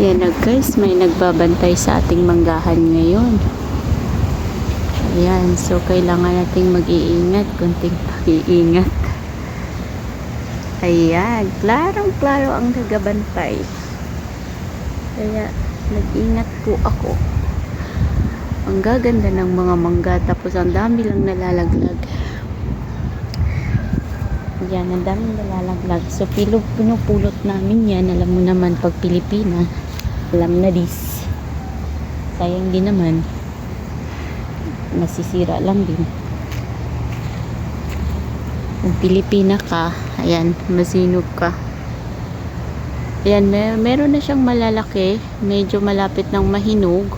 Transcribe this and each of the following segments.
Yan na guys, may nagbabantay sa ating manggahan ngayon. Ayan, so kailangan nating mag-iingat, kunting pag-iingat. Ayan, klarong-klaro ang nagabantay. Kaya, nag-ingat po ako. Ang gaganda ng mga mangga, tapos ang dami lang nalalaglag. Yan, ang daming nalalaglag. So, pinupulot namin yan. Alam mo naman, pag Pilipina, alam na this. Sayang din naman. Masisira lang din. Kung Pilipina ka, ayan, masinog ka. Ayan, mer meron na siyang malalaki. Medyo malapit ng mahinog.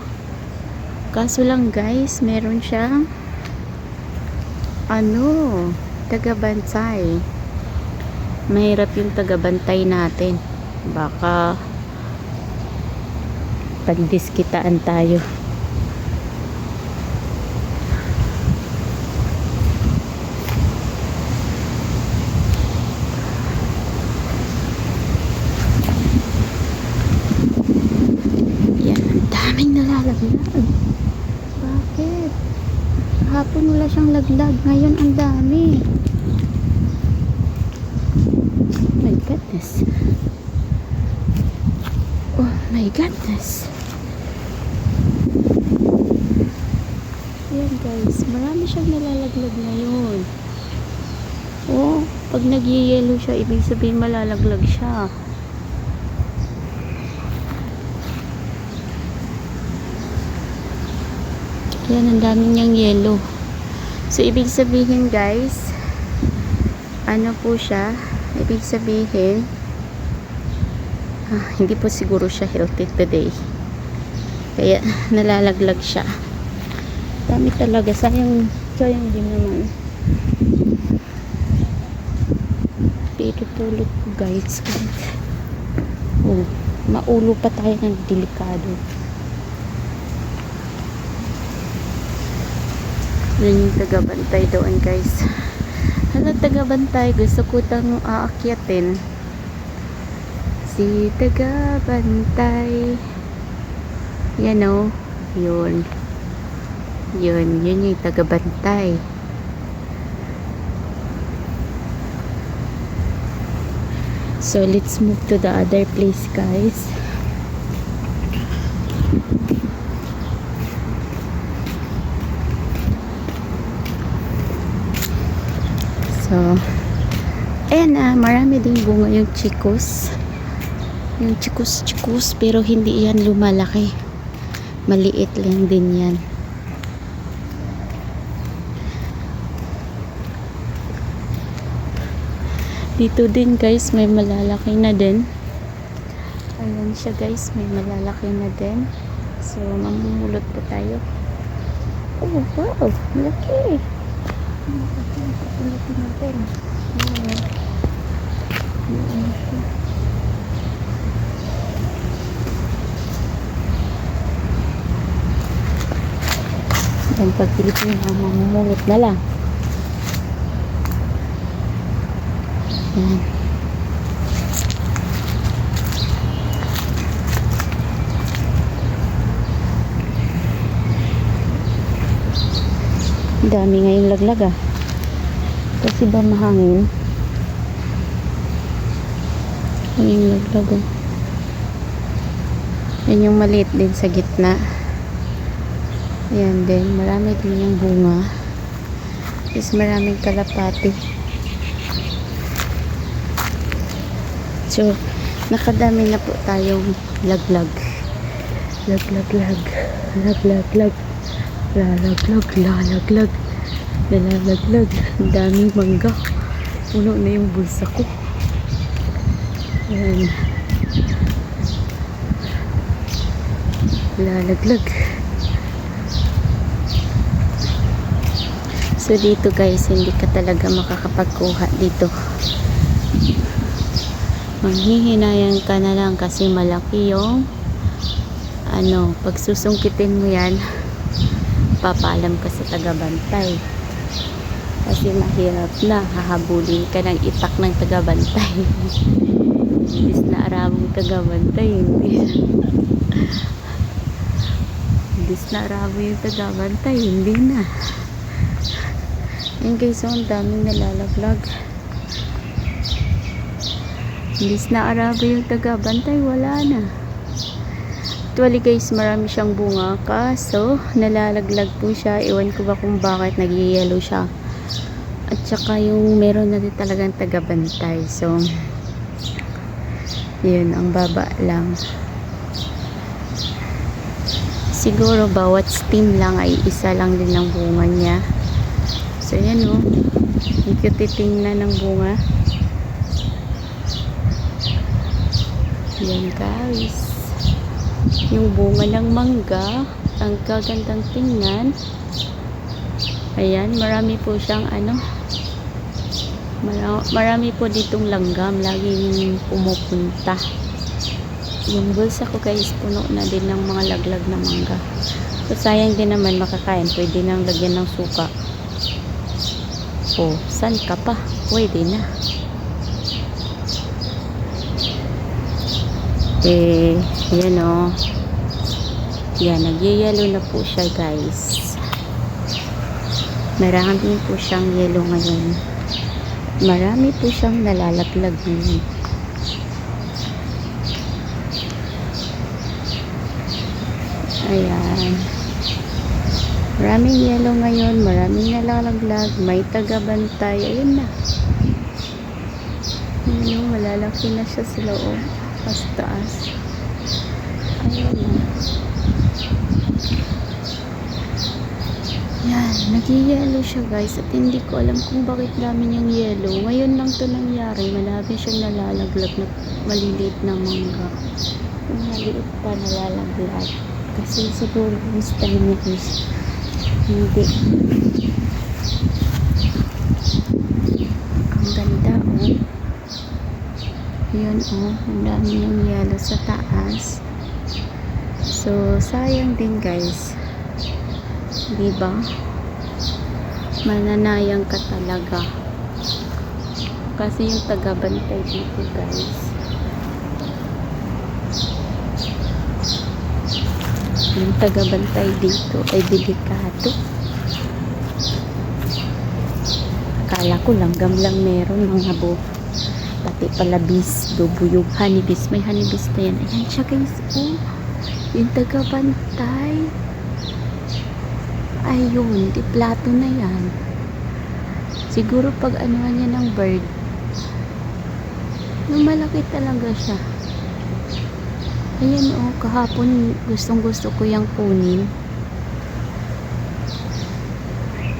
Kaso lang guys, meron siyang ano, taga-bantay. Mahirap yung taga-bantay natin. Baka pagdiskitaan tayo. Yan, ang daming nalalaglag. Bakit? Hapon wala siyang laglag. Ngayon ang dami. My goodness. Oh my goodness. Ayan guys, marami siyang nalalaglag ngayon. Oh, pag nag-yellow siya, ibig sabihin malalaglag siya. Yan, ang dami niyang yellow. So, ibig sabihin guys, ano po siya? Ibig sabihin, ah, hindi po siguro siya healthy today. Kaya, nalalaglag siya. Dami talaga. Sayang, sayang din naman. Dito tulog ko guys. Kahit, oh, maulo pa tayo ng delikado. Yan yung tagabantay doon guys. Ano tagabantay? Gusto ko tang aakyatin. Si tagabantay. Yan o. Yun. Yun. Yun yung tagabantay. So let's move to the other place guys. So, ayan na, marami ding bunga yung chikos. Yung chikos-chikos, pero hindi yan lumalaki. Maliit lang din yan. Dito din guys, may malalaki na din. Ayan siya guys, may malalaki na din. So, mamumulot pa tayo. Oh, wow, malaki. Ulitin natin. Ayan. Ayan siya. Yan pag Pilipina, mamumulot na lang. Yan. Ang Dami ngayong laglag ah. Kasi ba mahangin? Ngayong laglag ah. Yan yung maliit din sa gitna. Yan din. Marami din yung bunga. Is maraming kalapati. So, nakadami na po tayong laglag. Laglag, lag. Laglag, lag. Lalaglag, lalaglag. Nalalaglag. Ang daming mangga. Puno na yung bulsa ko. Ayan. Lalaglag. So dito guys, hindi ka talaga makakapagkuha dito. Manghihinayan ka na lang kasi malaki yung ano, pag susungkitin mo yan, papalam ka sa tagabantay. Kasi mahirap na, hahabulin ka ng itak ng tagabantay. Imbis na arabong tagabantay, hindi. Imbis na arabo yung tagabantay, hindi na. Yan guys, oh, ang daming nalalaglag. Imbis na arabo yung tagabantay, wala na. Actually guys, marami siyang bunga. Kaso, nalalaglag po siya. Iwan ko ba kung bakit nag-yellow siya. At saka yung meron na talagang tagabantay. So, yun, ang baba lang. Siguro bawat stem lang ay isa lang din ang bunga niya. So, yan o. Ang cute tingnan ng bunga. Yan guys. Yung bunga ng mangga. Ang kagandang tingnan. Ayan, marami po siyang ano. Mara- marami po ditong langgam. Laging pumupunta. Yung bulsa ko guys, puno na din ng mga laglag na mangga. So, sayang din naman makakain. Pwede nang lagyan ng suka. Oh, san ka pa? Pwede na. Eh, yan o. Yan, nagyayelo na po siya guys. Marami po siyang yelo ngayon. Marami po siyang nalalaglag ngayon. Ayan. Maraming yelo ngayon, maraming nalalaglag, may tagabantay. Ayun na. Yung malalaki na siya sa loob. Pas taas. Ayun na. Yan, nag-yellow siya guys at hindi ko alam kung bakit namin yung yellow. Ngayon lang to nangyari, malapit siyang nalalaglag na maliliit na mangga. Yung maliit pa nalalaglag. Kasi siguro niya is hindi. Ang ganda oh. Yun oh, ang dami yung yellow sa taas. So, sayang din guys. Diba? Mananayang ka talaga. Kasi yung tagabantay dito guys. Yung tagabantay dito ay delikado. Akala ko langgam lang meron mga bo. Pati palabis, bubuyog, honeybis. May honeybis na yan. Ayan siya guys. Oh, yung tagabantay. Ayun, di plato na yan. Siguro pag anuhan niya ng bird, yung malaki talaga siya. Ayan oh, kahapon gustong gusto ko yung kunin.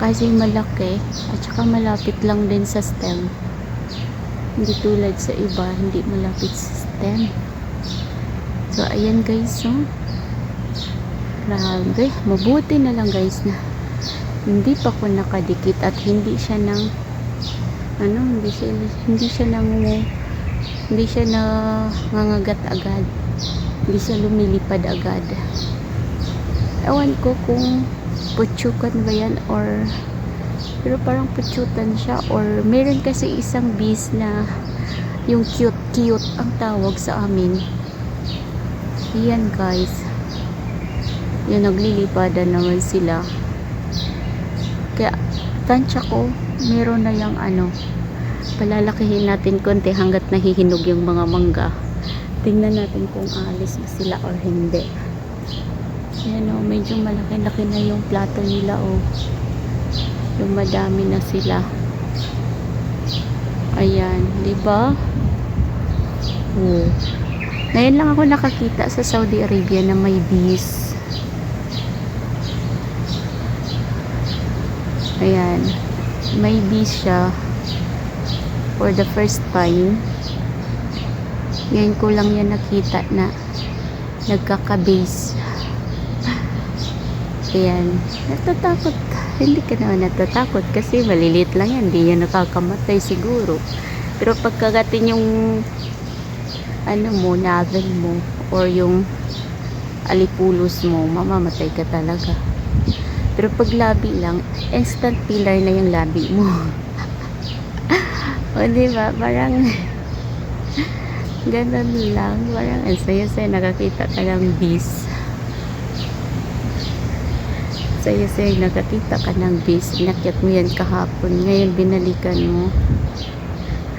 Kasi malaki at saka malapit lang din sa stem. Hindi tulad sa iba, hindi malapit sa stem. So ayan guys, oh. Grabe, mabuti na lang guys na hindi pa ko nakadikit at hindi siya nang ano, hindi siya hindi siya nang hindi siya na nangagat agad. Hindi siya lumilipad agad. Ewan ko kung putsukan ba yan or pero parang putsutan siya or meron kasi isang bees na yung cute cute ang tawag sa amin. Yan guys. Yung naglilipadan naman sila. Kaya tansya ko meron na yung ano. Palalakihin natin konti hanggat nahihinog yung mga mangga. Tingnan natin kung alis na sila or hindi. Yan o medyo malaki-laki na yung plato nila o yung madami na sila ayan di ba oh ngayon lang ako nakakita sa Saudi Arabia na may bees Ayan. May bees siya for the first time. Ngayon ko lang yan nakita na nagkaka-base. Ayan. Natatakot. Hindi ka naman natatakot kasi malilit lang yan. Hindi yan nakakamatay siguro. Pero pagkagatin yung ano mo, navel mo or yung alipulos mo, mamamatay ka talaga. Pero pag labi lang, instant pillar na yung labi mo. o di ba? Parang Ganun lang. Parang ang saya-saya nakakita ka ng bees. Saya-saya nakakita ka ng bees. Inakyat mo yan kahapon. Ngayon binalikan mo.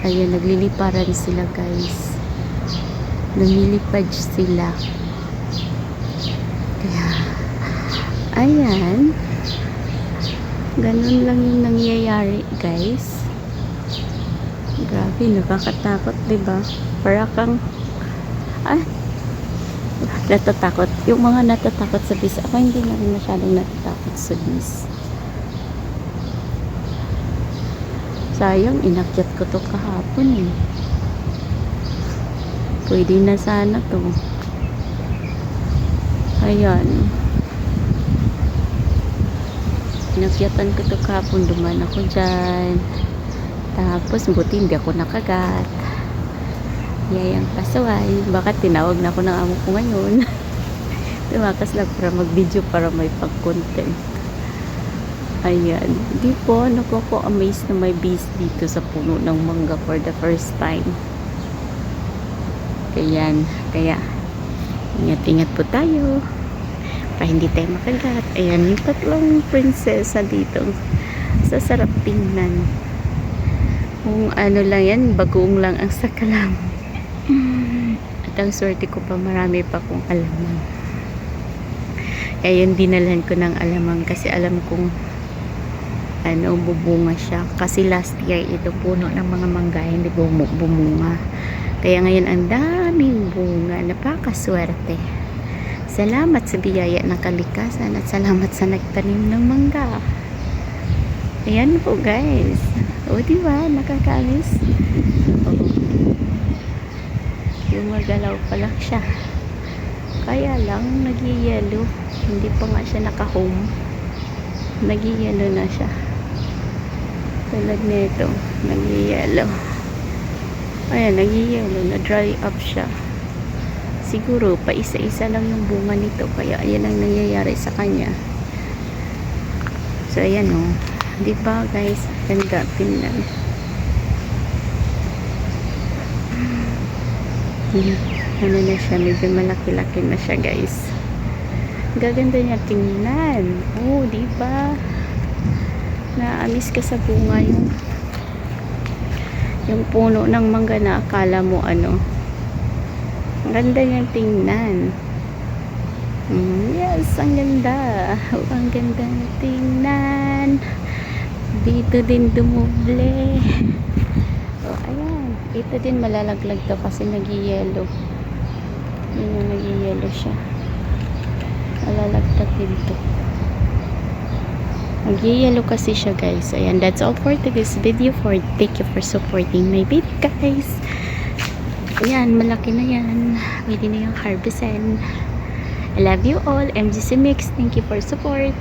Ayun, nagliliparan sila guys. Lumilipad sila. Kaya, ayan. Ganun lang yung nangyayari guys. Grabe, nakakatakot, ba? Para kang ah natatakot. Yung mga natatakot sa bis, ako hindi na rin masyadong natatakot sa bis. Sayang, inakyat ko to kahapon eh. Pwede na sana to. Ayan. Inakyatan ko to kahapon, duman ako dyan. Tapos, buti hindi ako nakagat. Yayang pasaway. Bakit tinawag na ako ng amo ko ngayon? Tumakas lang para mag-video para may pag-content. Ayan. Di po, naku ko amazed na may bees dito sa puno ng mangga for the first time. Ayan. Kaya, ingat-ingat po tayo. Para hindi tayo makagat. Ayan, yung tatlong prinsesa dito. Sasarap tingnan. Kung ano lang yan, bagoong lang ang sakalam. At ang swerte ko pa, marami pa kong alamang. Kaya yun, dinalhan ko ng alamang kasi alam kong ano, bubunga siya. Kasi last year, ito puno ng mga mangga, hindi bumu- bumunga. Kaya ngayon, ang daming bunga. Napakaswerte. Salamat sa biyaya ng kalikasan at salamat sa nagtanim ng mangga. Ayan po guys. O diba, nakakaalis. Gumagalaw pa lang siya. Kaya lang, nag-yellow. Hindi pa nga siya naka-home. Nag-yellow na siya. Tulad nito, nag-yellow. Ayan, nag-yellow. Na-dry up siya. Siguro, pa isa-isa lang yung bunga nito. Kaya, ayan ang nangyayari sa kanya. So, ayan o. Oh. Di ba guys? Ganda, tingnan. Ano na siya, medyo malaki-laki na siya guys. Gaganda niya tingnan. Oh, di ba? Naamis ka sa bunga yung yung puno ng mangga na akala mo ano. Ang ganda niyang tingnan. Mm, yes, ang ganda. Oh, ang ganda ng tingnan. Dito din dumuble. Oh, ayan. Ito din malalaglag to kasi nag-yellow. Yun yung nag-yellow siya. Malalaglag din to. Nag-yellow kasi siya guys. Ayan, that's all for today's video. For Thank you for supporting my video guys. Ayan, malaki na yan. Pwede na yung harvestin. I love you all. MGC Mix. Thank you for support.